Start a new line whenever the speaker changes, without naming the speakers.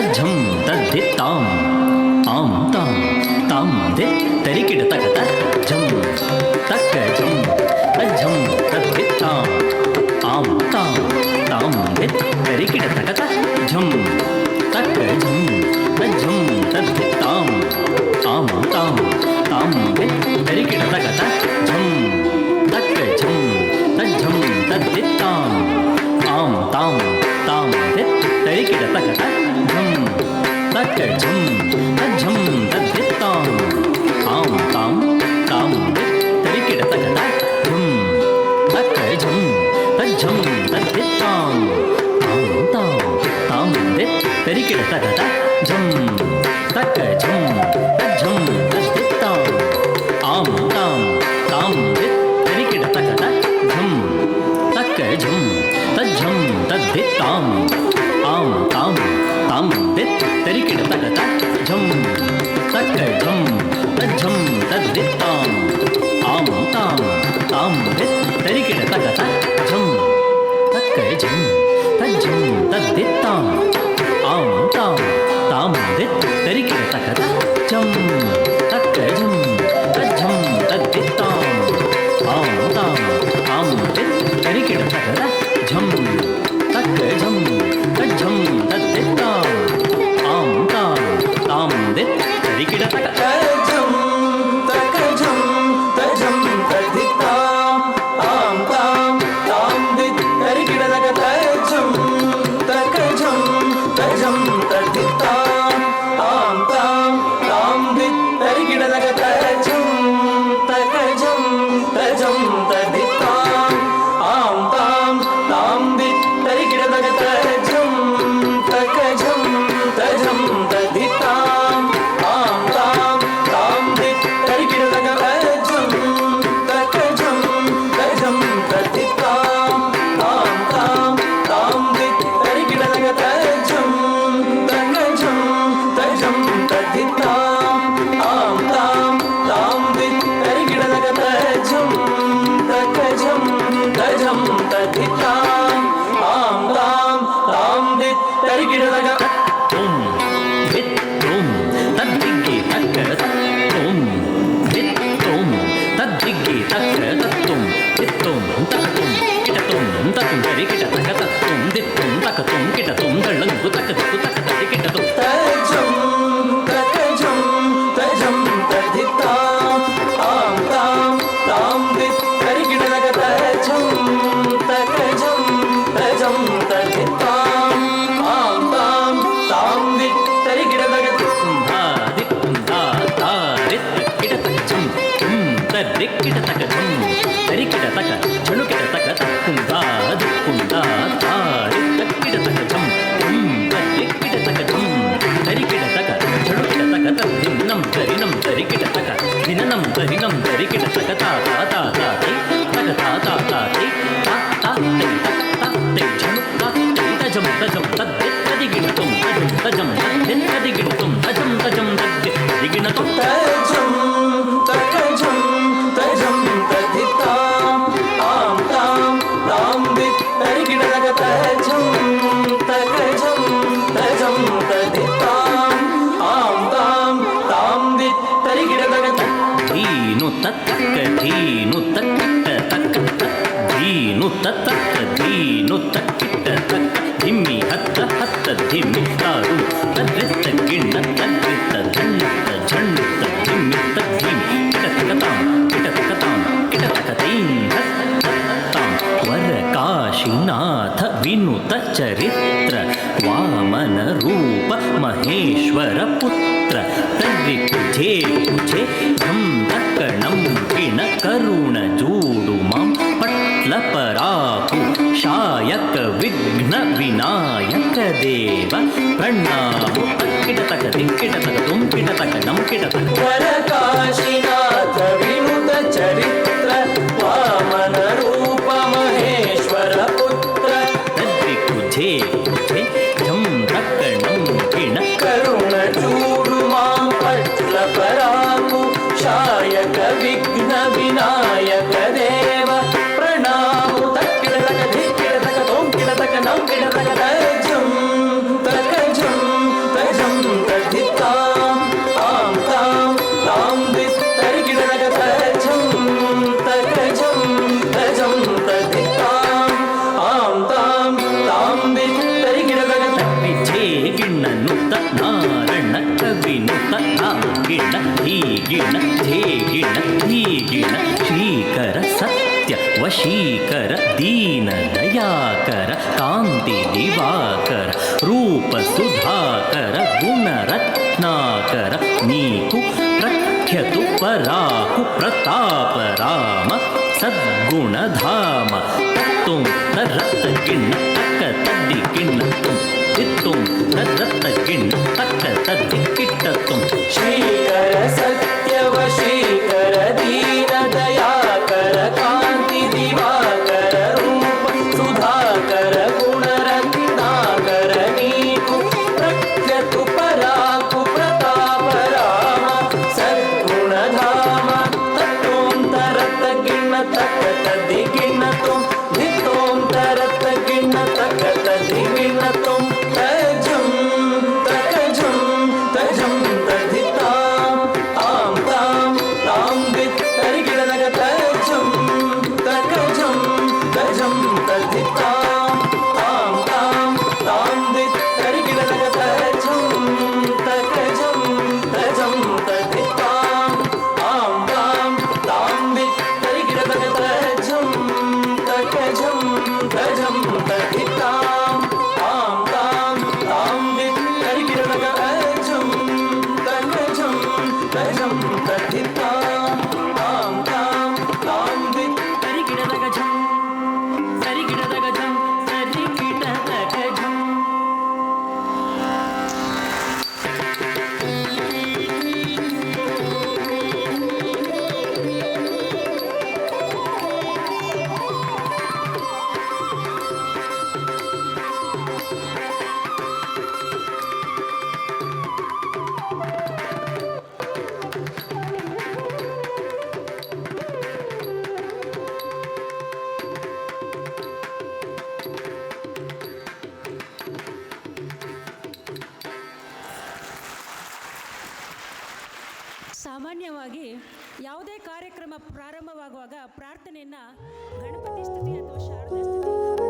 तज्झं तद्धित्ताम्। आं तां तां दे तरिकिट तक तज्झं तक झं तज्झं तद्धित्ताम् आं तां तां दे तरिकिट तक तज्झं तक झं तज्झं तद्धित्ताम् आं तां तां दे तरिकिट तक तज्झं तक झं तज्झं तद्धित्ताम् आं तां तां दे तरिकिट तक तज्झं अट्टजं तज्झं तद्वित्ताम् आं तां तां तरिकिडतकदाट्ठं अट्टजं तज्झं तद्वित्ताम् आं तां तां तरिकिडतकदाट्झं तट्टजं தரிக்கிட தட தட் ஜம் தக்கழம் தஜம் தத்வித்தாம் ஆம் தாம் தாம் வித் தரிக்கிட தட தட் ஜம் தக்கழம் தஜம் தத்வித்தாம் ஆம் தாம் தாம் வித் தரிக்கிட தட ஜம் तक धीनु तक तक तक धीनु तक धीनु तक तक धिमि हत हत धिमि तारु तद्रित गिण्ड तद्रित धन्यत झण्डित धिमि तद्धिमि किटतकतां किटतकतां किटतकतैं हत हत्तां वरकाशिनाथ विनुत चरित्र वामन रूप महेश्वर पुत्र तद्विकुजे कुजे करुणजूडुमं पट्लपराकु शायक विघ्न विनायक देव प्रणामो किटतक तिङ्किटतक तुम्किटतक नंकिटतक
वरकाशिनाथ विनुत चरित्र
गिण धे गिण धी गिण श्रीकर सत्य, वशीकर, दीन दयाकर, कांति दिवाकर, रूप सुधाकर गुण रत्नाकर नीतु प्रख्यतु पराकु प्रताप राम, सद्गुणधाम तुम रत्न किन्न तक किन्न तुम சித்தும் தத்த கிண் தத்த தத்தி கிட்டத்தும்
ஸ்ரீகர சத்யவ ஸ்ரீகர தீனதய
ಸಾಮಾನ್ಯವಾಗಿ ಯಾವುದೇ ಕಾರ್ಯಕ್ರಮ ಪ್ರಾರಂಭವಾಗುವಾಗ ಪ್ರಾರ್ಥನೆಯನ್ನು ಗಣಪತಿ ಸ್ತುತಿ ಅಥವಾ ಶಾರದಾ ಸ್ತುತಿ